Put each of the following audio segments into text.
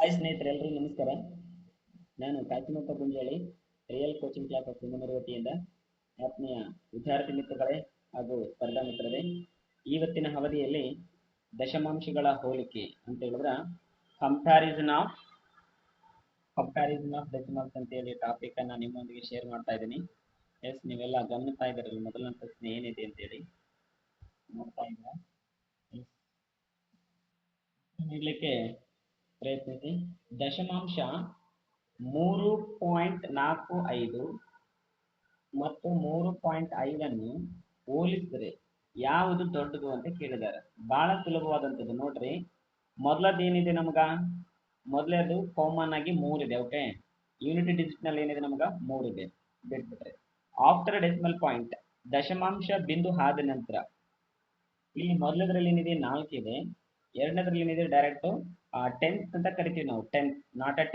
Hi ಸ್ನೇಹಿತರೆ ಎಲ್ಲರಿಗೂ ನಮಸ್ಕಾರ. ನಾನು Kachimappa Gunjali real coaching class of Sindhanur ವತಿಯಿಂದ ಆತ್ಮೀಯ ವಿದ್ಯಾರ್ಥಿ ಮಿತ್ರಗಳೇ ಹಾಗೂ ಸ್ಪರ್ಧಾ ಮಿತ್ರರೇ ಇವತ್ತಿನ ಅವಧಿಯಲ್ಲಿ ದಶಮಾಂಶಗಳ ಹೋಲಿಕೆ ಅಂತ ಹೇಳಿದ್ರ comparison of comparison of decimals ಅಂತ ಹೇಳಿ ಟಾಪಿಕ್ ಅನ್ನ ನಿಮ್ಮೊಂದಿಗೆ ಶೇರ್ ಮಾಡ್ತಾ ಇದ್ದೀನಿ. ಎಸ್ ನೀವೆಲ್ಲ ಗಮನಿಸ್ತಾ ಇದ್ದೀರಲ್ಲ ಮೊದಲನೇ ಪ್ರಶ್ನೆ ಏನಿದೆ ಅಂತೇಳಿ ನೋಡ್ತಾ ಇದ್ದೀರಾ? ಪ್ರಯತ್ನಿಸಿ. ದಶಮಾಂಶ ಮೂರು ಪಾಯಿಂಟ್ ನಾಲ್ಕು ಐದು ಮತ್ತು ಮೂರು ಪಾಯಿಂಟ್ ಐದನ್ನು ಹೋಲಿಸಿದ್ರೆ ಯಾವುದು ದೊಡ್ಡದು ಅಂತ ಕೇಳಿದ್ದಾರೆ. ಬಹಳ ಸುಲಭವಾದಂಥದ್ದು ನೋಡ್ರಿ. ಮೊದಲದೇನಿದೆ ನಮಗ? ಮೊದಲೇದು ಕಾಮನ್ ಆಗಿ ಮೂರಿದೆ ಓಕೆ ಯೂನಿಟ್ ಡಿಜಿಟ್ನಲ್ಲಿ ಏನಿದೆ ನಮಗ? ಮೂರಿದೆ. ಬಿಟ್ಬಿಟ್ರೆ. ಆಫ್ಟರ್ ಡೆಸಿಮಲ್ ಪಾಯಿಂಟ್ ದಶಮಾಂಶ ಬಿಂದು ಆದ ನಂತರ, ಇಲ್ಲಿ ಮೊದಲದ್ರಲ್ಲಿ ಏನಿದೆ? ನಾಲ್ಕಿದೆ. ಎರಡನೇದ್ರಲ್ಲಿ ಏನಿದೆ? ಡೈರೆಕ್ಟ್ ಟೆಂತ್ ಅಂತ ಕರಿತೀವಿ ನಾವು ಟೆಂತ್ ನಾಟ್ ಅ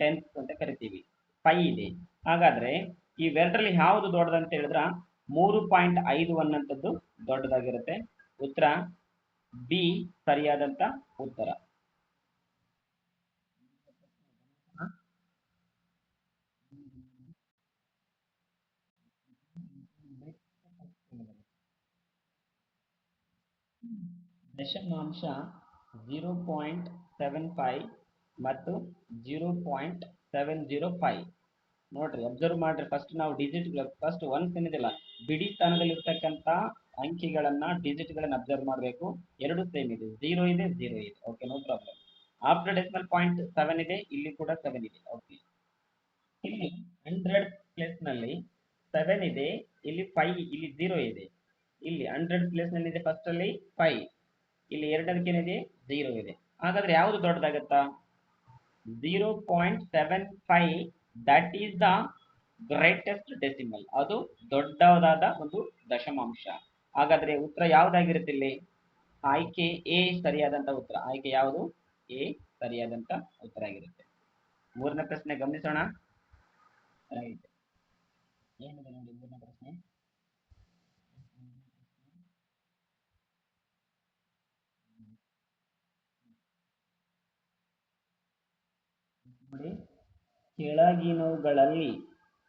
ಟೆಂತ್ ಅಂತ ಕರಿತೀವಿ. ಫೈ ಇದೆ. ಹಾಗಾದ್ರೆ ಇವೆರಡರಲ್ಲಿ ಯಾವುದು ದೊಡ್ಡದಂತ ಹೇಳಿದ್ರ, ಮೂರು ಪಾಯಿಂಟ್ ಐದು ಅನ್ನಂಥದ್ದು ದೊಡ್ಡದಾಗಿರುತ್ತೆ. ಉತ್ತರ ಬಿ ಸರಿಯಾದಂತ ಉತ್ತರ. ದಶಮಾಂಶ ಜೀರೋ ಪಾಯಿಂಟ್ ಸೆವೆನ್ ಫೈವ್ ಮತ್ತು zero point seven zero five ನೋಡ್ರಿ ಅಬ್ಸರ್ವ್ ಮಾಡ್ರಿ ಫಸ್ಟ್ ನಾವು ಡಿಜಿಟ್ ಫಸ್ಟ್ ಒನ್ಸ್ ಏನಿದಿಲ್ಲ ಬಿಡಿ ಸ್ಥಾನದಲ್ಲಿ ಇರ್ತಕ್ಕಂಥ ಅಂಕಿಗಳನ್ನ ಡಿಜಿಟ್ ಗಳನ್ನ ಅಬ್ಸರ್ವ್ ಮಾಡಬೇಕು. ಎರಡು ಸೇಮ್ ಇದೆ ಜೀರೋ ಇದೆ ಜೀರೋ ಇದೆ. Okay no problem after decimal point seven ಇದೆ, ಇಲ್ಲಿ ಕೂಡ ಸೆವೆನ್ ಇದೆ. ಓಕೆ ಇಲ್ಲಿ ಹಂಡ್ರೆಡ್ ಪ್ಲೇಸ್ನಲ್ಲಿ ಸೆವೆನ್ ಇದೆ, ಇಲ್ಲಿ ಫೈವ್ ಇಲ್ಲಿ ಜೀರೋ ಇದೆ. ಇಲ್ಲಿ ಹಂಡ್ರೆಡ್ ಪ್ಲೇಸ್ನಲ್ಲಿ ಇದೆ ಫಸ್ಟ್ ಅಲ್ಲಿ ಫೈವ್ ಇಲ್ಲಿ ಎರಡಕ್ಕೇನಿದೆ ಜೀರೋ ಇದೆ. ಹಾಗಾದ್ರೆ ಯಾವುದು ದೊಡ್ಡದಾಗತ್ತಾ? Zero point seven five that is the greatest decimal ಅದು ದೊಡ್ಡದಾದ ಒಂದು ದಶಮಾಂಶ. ಹಾಗಾದ್ರೆ ಉತ್ತರ ಯಾವ್ದಾಗಿರುತ್ತೆ ಇಲ್ಲಿ? ಆಯ್ಕೆ ಎ ಸರಿಯಾದಂತ ಉತ್ತರ. ಆಯ್ಕೆ ಯಾವುದು? ಎ ಸರಿಯಾದಂತ ಉತ್ತರ ಆಗಿರುತ್ತೆ. ಮೂರನೇ ಪ್ರಶ್ನೆ ಗಮನಿಸೋಣ. ಏನಿದೆ ನೋಡಿ ಮೂರನೇ ಪ್ರಶ್ನೆ? ಕೆಳಗಿನವುಗಳಲ್ಲಿ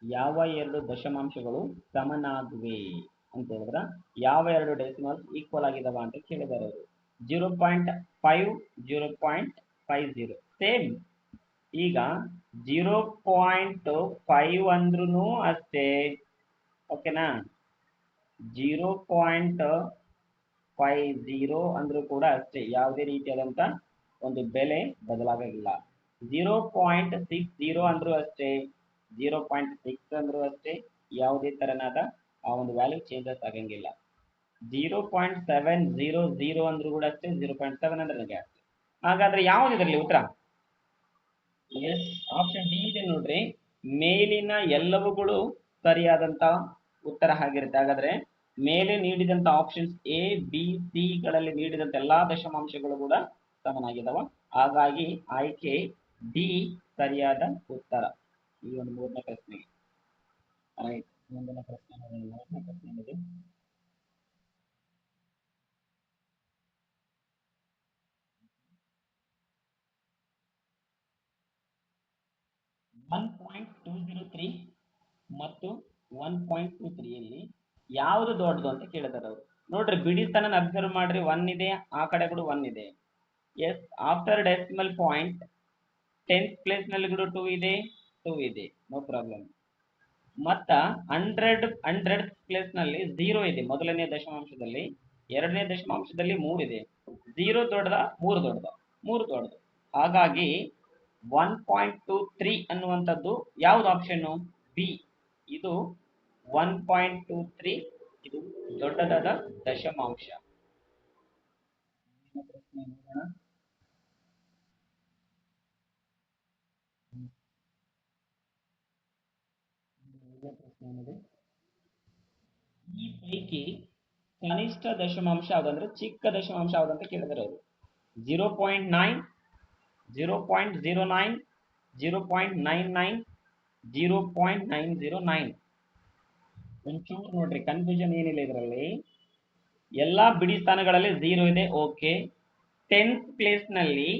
ಯಾವ ಎರಡು ದಶಮಾಂಶಗಳು ಸಮನಾಗಿವೆ ಅಂತ ಹೇಳಿದ್ರ, ಯಾವ ಎರಡು ಡೆಸಿಮಲ್ಸ್ ಈಕ್ವಲ್ ಆಗಿದಾವ ಅಂತ ಕೇಳಿದಾರೆ ಅವರು. Zero point five, zero point five zero. Same ಈಗ ಜೀರೋ ಪಾಯಿಂಟ್ ಫೈವ್ ಅಂದ್ರೂ ಅಷ್ಟೇ. ಓಕೆನಾ? ಜೀರೋ ಪಾಯಿಂಟ್ ಫೈವ್ ಜೀರೋ ಅಂದ್ರೂ ಕೂಡ ಅಷ್ಟೇ. ಯಾವುದೇ ರೀತಿಯಾದಂತ ಒಂದು ಬೆಲೆ ಬದಲಾಗಿಲ್ಲ ಜೀರೋ ಪಾಯಿಂಟ್ ಸಿಕ್ಸ್ ಜೀರೋ ಅಂದ್ರೂ ಅಷ್ಟೇ, ಜೀರೋ ಪಾಯಿಂಟ್ ಸಿಕ್ಸ್ ಅಂದ್ರೂ ಅಷ್ಟೇ, ಯಾವುದೇ ತರನಾದ ಆ ಒಂದು ವ್ಯಾಲ್ಯೂ ಚೇಂಜಸ್ ಆಗಂಗಿಲ್ಲ. Zero point seven zero zero ಅಂದ್ರೂ ಕೂಡ ಅಷ್ಟೇ, ಜೀರೋ ಪಾಯಿಂಟ್ ಸೆವೆನ್ ಅಂದ್ರೆ ಅಷ್ಟೇ. ಹಾಗಾದ್ರೆ ಯಾವ್ದು ಇದರಲ್ಲಿ ಉತ್ತರ? ಎಸ್ ಆಪ್ಷನ್ ಡಿ ಇದೆ ನೋಡ್ರಿ. ಮೇಲಿನ ಎಲ್ಲವುಗಳು ಸರಿಯಾದಂತ ಉತ್ತರ ಆಗಿರುತ್ತೆ. ಹಾಗಾದ್ರೆ ಮೇಲೆ ನೀಡಿದಂತ ಆಪ್ಷನ್ಸ್ ಎ ಬಿ ಸಿ ಗಳಲ್ಲಿ ನೀಡಿದಂತ ಎಲ್ಲಾ ದಶಮಾಂಶಗಳು ಕೂಡ ಸಮನಾಗಿದಾವ ಹಾಗಾಗಿ ಆಯ್ಕೆ ಡಿ ಸರಿಯಾದ ಉತ್ತರ. ಈ ಒಂದು ಮೂರನೇ ಪ್ರಶ್ನೆಗೆ. ರೈಟ್ ಮುಂದಿನ ಪ್ರಶ್ನೆ ಮೂರನೇ ಪ್ರಶ್ನೆ ಏನಿದೆ one point two zero three ಮತ್ತು ಒನ್ ಪಾಯಿಂಟ್ ಟೂ ತ್ರೀಯಲ್ಲಿ ಯಾವುದು ದೊಡ್ಡದು ಅಂತ ಕೇಳಿದಾರೆ ಅವರು. ನೋಡ್ರಿ ಬಿಡಿತನ ಅಬ್ಸರ್ವ್ ಮಾಡ್ರಿ ಒನ್ ಇದೆ, ಆ ಕಡೆ ಕೂಡ ಒನ್ ಇದೆ. Yes after decimal point tenth ಪ್ಲೇಸ್ನಲ್ಲಿ ಕೂಡ ಟೂ ಇದೆ ಟೂ ಇದೆ ನೋ ಪ್ರಾಬ್ಲಮ್ ಮತ್ತ ಹಂಡ್ರೆಡ್ ಹಂಡ್ರೆಡ್ ಪ್ಲೇಸ್ನಲ್ಲಿ ಝೀರೋ ಇದೆ, ಮೊದಲನೇ ದಶಮಾಂಶದಲ್ಲಿ, ಎರಡನೇ ದಶಮಾಂಶದಲ್ಲಿ ಮೂರು ಇದೆ. ಝೀರೋ ದೊಡ್ಡದ, ಮೂರು ದೊಡ್ಡದ, ಮೂರು ದೊಡ್ಡದು. ಹಾಗಾಗಿ ಒನ್ ಪಾಯಿಂಟ್ ಟೂ ತ್ರೀ ಅನ್ನುವಂಥದ್ದು ಯಾವ್ದು ಆಪ್ಷನ್ ಬಿ ಇದು ಒನ್ ಪಾಯಿಂಟ್ ಟೂ ತ್ರೀ ಇದು ದೊಡ್ಡದಾದ ದಶಮಾಂಶ ಪ್ರಶ್ನೆ ನೋಡೋಣ ಐದನೇ ಪ್ರಶ್ನೆ ಏನಿದೆ? ಈ ಪೈಕಿ ಕನಿಷ್ಠ ದಶಮಾಂಶ ಯಾವ್ದಂದ್ರೆ ಚಿಕ್ಕ ದಶಮಾಂಶ ಯಾವ್ದಂತ ಕೇಳಿದ್ರೆ ಅವರು. Zero point nine, zero point zero nine, zero point nine nine, zero point nine zero nine. ಒಂಚೂರು ನೋಡ್ರಿ ಕನ್ಫ್ಯೂಷನ್ ಏನಿಲ್ಲ ಇದರಲ್ಲಿ. ಎಲ್ಲಾ ಬಿಡಿ ಸ್ಥಾನಗಳಲ್ಲಿ ಝೀರೋ ಇದೆ ಓಕೆ ಟೆಂತ್ ಪ್ಲೇಸ್ನಲ್ಲಿ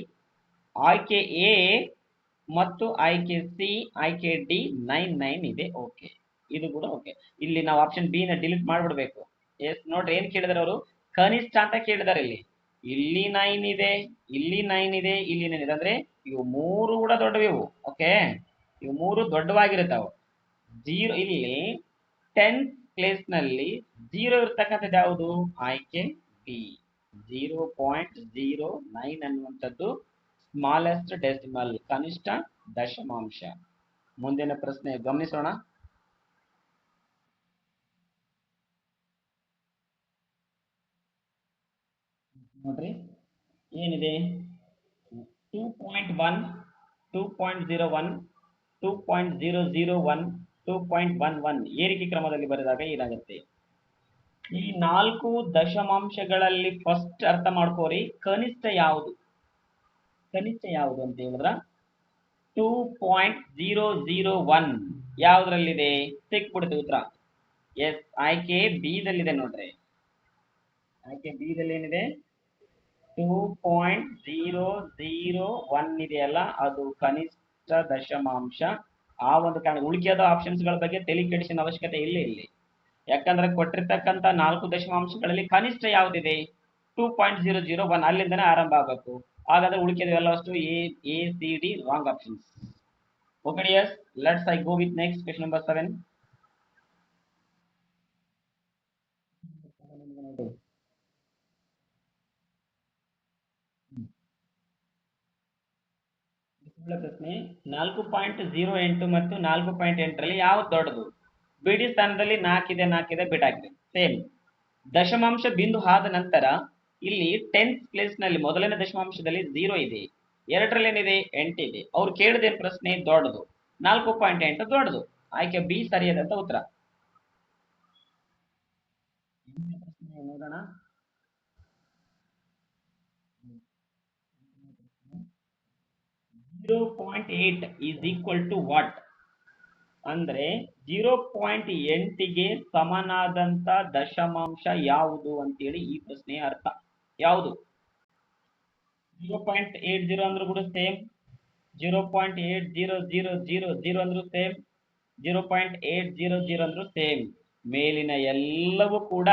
ಆಯ್ಕೆ ಎ ಮತ್ತು ಆಯ್ಕೆ ಸಿ ಆಯ್ಕೆ ಡಿ ನೈನ್ ನೈನ್ ಇದೆ ಓಕೆ ಇದು ಕೂಡ ಓಕೆ ಇಲ್ಲಿ ನಾವು ಆಪ್ಷನ್ ಬಿ ನ ಡಿಲೀಟ್ ಮಾಡ್ಬಿಡ್ಬೇಕು. ಎಸ್ ನೋಡ್ರಿ, ಏನ್ ಕೇಳಿದಾರೆ ಅವರು? ಕನಿಷ್ಠ ಅಂತ ಕೇಳಿದಾರೆ ಇಲ್ಲಿ. ಇಲ್ಲಿ ನೈನ್ ಇದೆ, ಇಲ್ಲಿ ನೈನ್ ಇದೆ, ಇಲ್ಲಿ ನೈನ್ ಇದೆ. ಅಂದ್ರೆ ಇವು ಮೂರು ಕೂಡ ದೊಡ್ಡವಿವು ಓಕೆ ಇವು ಮೂರು ದೊಡ್ಡವಾಗಿರುತ್ತವು. ಜೀರೋ ಇಲ್ಲಿ ಟೆಂತ್ ಪ್ಲೇಸ್ನಲ್ಲಿ ಜೀರೋ ಇರ್ತಕ್ಕಂಥದ್ದು ಯಾವುದು? ಆಯ್ಕೆ B zero point zero nine ಅನ್ನುವಂಥದ್ದು ಸ್ಮಾಲೆಸ್ಟ್ ಡೆಸಿಮಲ್ ಕನಿಷ್ಠ ದಶಮಾಂಶ. ಮುಂದಿನ ಪ್ರಶ್ನೆ, ಗಮನಿಸೋಣ. ನೋಡ್ರಿ. ಏನಿದೆ? Two point one two point zero one two point zero zero one two point one one ಏರಿಕೆ ಕ್ರಮದಲ್ಲಿ ಬರೆದಾಗ ಏನಾಗುತ್ತೆ? ಈ ನಾಲ್ಕು ದಶಮಾಂಶಗಳಲ್ಲಿ ಫಸ್ಟ್ ಅರ್ಥ ಮಾಡ್ಕೋರಿ. ಕನಿಷ್ಠ ಯಾವುದು? ಕನಿಷ್ಠ ಯಾವುದು ಅಂತ ಹೇಳಿದ್ರ? Two point zero zero one ಯಾವ್ದ್ರಲ್ಲಿದೆ? ಸಿಕ್ಬಿಡುತ್ತೆ ಉತ್ತರ. ಎಸ್ ಆಯ್ಕೆ ಬಿ ದಲ್ಲಿದೆ ನೋಡ್ರಿ. ಆಯ್ಕೆ ಬಿ ದಲ್ಲಿ ಏನಿದೆ two point zero zero one ಇದೆಯಲ್ಲ? ಅದು ಕನಿಷ್ಠ ದಶಮಾಂಶ. ಆ ಒಂದು ಕಾರಣ ಉಳಿಕೆಯಾದ ಆಪ್ಷನ್ಸ್ಗಳ ಬಗ್ಗೆ ತಲೆ ಅವಶ್ಯಕತೆ ಇಲ್ಲ ಇಲ್ಲಿ. ಯಾಕಂದ್ರೆ ಕೊಟ್ಟಿರ್ತಕ್ಕಂಥ ನಾಲ್ಕು ದಶಮಾಂಶಗಳಲ್ಲಿ ಕನಿಷ್ಠ ಯಾವುದಿದೆ? Two point zero zero one ಅಲ್ಲಿಂದನೇ ಆರಂಭ ಆಗಬೇಕು. ಹಾಗಾದ್ರೆ ಉಳಿಕೆದು ಎಲ್ಲವಷ್ಟು A A C D wrong options okay dears let's I go with next question number seven ಪ್ರಶ್ನೆ ನಾಲ್ಕು ಪಾಯಿಂಟ್ ಜೀರೋ ಎಂಟು ಮತ್ತು ನಾಲ್ಕು ಪಾಯಿಂಟ್ ಎಂಟರಲ್ಲಿ ಯಾವ್ದು ದೊಡ್ಡದು? ಬಿಡಿ ಸ್ಥಾನದಲ್ಲಿ ನಾಲ್ಕಿದೆ ನಾಲ್ಕಿದೆ ಬಿಟ್ಟಾಕಿದೆ ಸೇಮ್. ದಶಮಾಂಶ ಬಿಂದು ಆದ ನಂತರ ಇಲ್ಲಿ ಟೆಂತ್ ಪ್ಲೇಸ್ನಲ್ಲಿ ಮೊದಲನೇ ದಶಮಾಂಶದಲ್ಲಿ ಜೀರೋ ಇದೆ. ಎರಡರಲ್ಲಿ ಏನಿದೆ ಎಂಟಿದೆ. ಅವ್ರು ಕೇಳಿದೇನ್ ಪ್ರಶ್ನೆ? ದೊಡ್ಡದು. ನಾಲ್ಕು ಪಾಯಿಂಟ್ ಎಂಟು ದೊಡ್ಡದು. ಆಯ್ಕೆ ಬಿ ಸರಿಯಾದಂತ ಉತ್ತರ. ನೋಡೋಣ. Zero point eight is equal to what ಅಂದ್ರೆ ಜೀರೋ ಪಾಯಿಂಟ್ ಎಂಟಿಗೆ ಸಮನಾದಂತ ದಶಮಾಂಶ ಯಾವುದು ಅಂತೇಳಿ ಈ ಪ್ರಶ್ನೆಯ ಅರ್ಥ. ಯಾವುದು? ಜೀರೋ ಪಾಯಿಂಟ್ ಏಟ್ ಜೀರೋ ಅಂದ್ರೂ ಕೂಡ same zero point eight zero zero zero zero ಅಂದ್ರೂ same zero point eight zero zero ಅಂದ್ರೂ ಸೇಮ್ ಮೇಲಿನ ಎಲ್ಲವೂ ಕೂಡ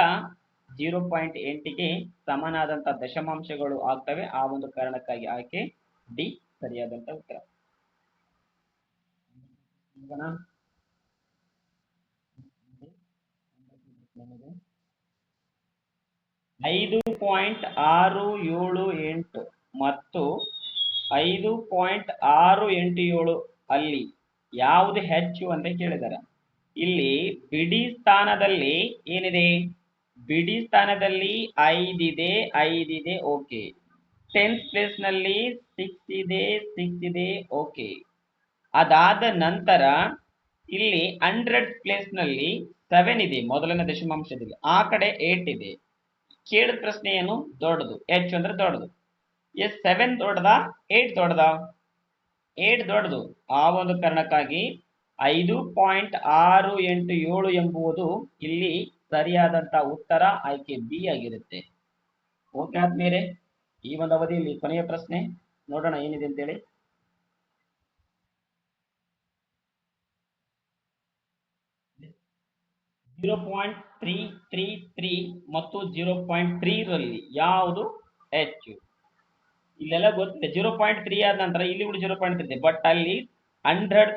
ಜೀರೋ ಪಾಯಿಂಟ್ ಎಂಟಿಗೆ ಸಮನಾದಂತ ದಶಮಾಂಶಗಳು ಆಗ್ತವೆ. ಆ ಒಂದು ಕಾರಣಕ್ಕಾಗಿ ಆಯ್ಕೆ ಡಿ. ಸರಿಯಾದಂತ ಉತ್ತರ. ಐದು ಪಾಯಿಂಟ್ ಆರು ಏಳು ಎಂಟು ಮತ್ತು ಐದು ಪಾಯಿಂಟ್ ಆರು ಎಂಟು ಏಳು ಅಲ್ಲಿ ಯಾವುದು ಹೆಚ್ಚು ಅಂತ ಕೇಳಿದಾರೆ. ಇಲ್ಲಿ ಬಿಡಿ ಸ್ಥಾನದಲ್ಲಿ ಏನಿದೆ? ಬಿಡಿ ಸ್ಥಾನದಲ್ಲಿ ಐದಿದೆ ಐದಿದೆ ಓಕೆ ಟೆಂತ್ ಪ್ಲೇಸ್ನಲ್ಲಿ ಸಿಕ್ಸ್ ಇದೆ ಸಿಕ್ಸ್ ಇದೆ ಓಕೆ ಅದಾದ ನಂತರ ಇಲ್ಲಿ ಹಂಡ್ರೆಡ್ ಪ್ಲೇಸ್ನಲ್ಲಿ ಸೆವೆನ್ ಇದೆ ಮೊದಲನೇ ದಶಮಾಂಶದಲ್ಲಿ. ಆ ಕಡೆ ಏಟ್ ಇದೆ. ಕೇಳಿದ ಪ್ರಶ್ನೆ ಏನು? ದೊಡ್ಡದು. ಎಚ್ ಅಂದ್ರೆ ದೊಡ್ಡದು. ಎಸ್ ಸೆವೆನ್ ದೊಡ್ಡದ? ಏಟ್ ದೊಡ್ಡದ? ಏಟ್ ದೊಡ್ಡದು. ಆ ಒಂದು ಕಾರಣಕ್ಕಾಗಿ ಐದು ಪಾಯಿಂಟ್ ಆರು ಎಂಟು ಏಳು ಎಂಬುವುದು ಇಲ್ಲಿ ಸರಿಯಾದಂತ ಉತ್ತರ ಆಯ್ಕೆ ಬಿ ಆಗಿರುತ್ತೆ. ಓಕೆ ಆದ್ಮೇಲೆ ಈ ಒಂದು ಅವಧಿಯಲ್ಲಿ ಕೊನೆಯ ಪ್ರಶ್ನೆ ನೋಡೋಣ, ಏನಿದೆ ಅಂತೇಳಿ. Zero point three three three ಮತ್ತು ಜೀರೋ ಪಾಯಿಂಟ್ ತ್ರೀ ರಲ್ಲಿ ಯಾವುದು ಹೆಚ್ಚು ಇಲ್ಲೆಲ್ಲ ಗೊತ್ತಿದೆ. ಜೀರೋ ಪಾಯಿಂಟ್ ತ್ರೀ ಆದ ನಂತರ ಇಲ್ಲಿ ಕೂಡ ಜೀರೋ ಪಾಯಿಂಟ್ ಇದೆ ಬಟ್ ಅಲ್ಲಿ ಹಂಡ್ರೆಡ್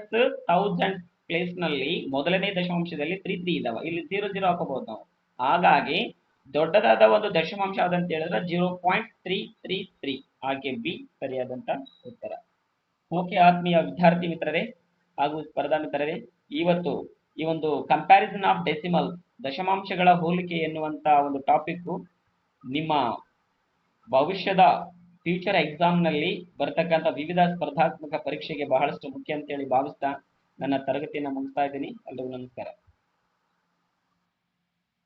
ತೌಸಂಡ್ ಪ್ಲೇಸ್ನಲ್ಲಿ ಮೊದಲನೇ ದಶಾಂಶದಲ್ಲಿ ತ್ರೀ ತ್ರೀ ಇದಾವ. ಇಲ್ಲಿ ಜೀರೋ ಜೀರೋ ಹಾಕೋಬಹುದು ನಾವು. ಹಾಗಾಗಿ ದೊಡ್ಡದಾದ ಒಂದು ದಶಮಾಂಶ ಅಂತ ಹೇಳಿದ್ರೆ zero point three three three ಹಾಗೆ ಬಿ ಸರಿಯಾದಂತ ಉತ್ತರ. ಓಕೆ, ಆತ್ಮೀಯ ವಿದ್ಯಾರ್ಥಿ ಮಿತ್ರರೇ ಹಾಗೂ ಸ್ಪರ್ಧಾ ಮಿತ್ರರೇ, ಇವತ್ತು ಈ ಒಂದು ಕಂಪ್ಯಾರಿಸನ್ ಆಫ್ ಡೆಸಿಮಲ್ ದಶಮಾಂಶಗಳ ಹೋಲಿಕೆ ಎನ್ನುವಂತ ಒಂದು ಟಾಪಿಕ್ ನಿಮ್ಮ ಭವಿಷ್ಯದ ಫ್ಯೂಚರ್ ಎಕ್ಸಾಮ್ನಲ್ಲಿ ಬರತಕ್ಕಂತ ವಿವಿಧ ಸ್ಪರ್ಧಾತ್ಮಕ ಪರೀಕ್ಷೆಗೆ ಬಹಳಷ್ಟು ಮುಖ್ಯ ಅಂತೇಳಿ ಭಾವಿಸ್ತಾ ನನ್ನ ತರಗತಿಯನ್ನು ಮುಗಿಸ್ತಾ ಇದ್ದೀನಿ. ಎಲ್ಲರಿಗೂ ನಮಸ್ಕಾರ.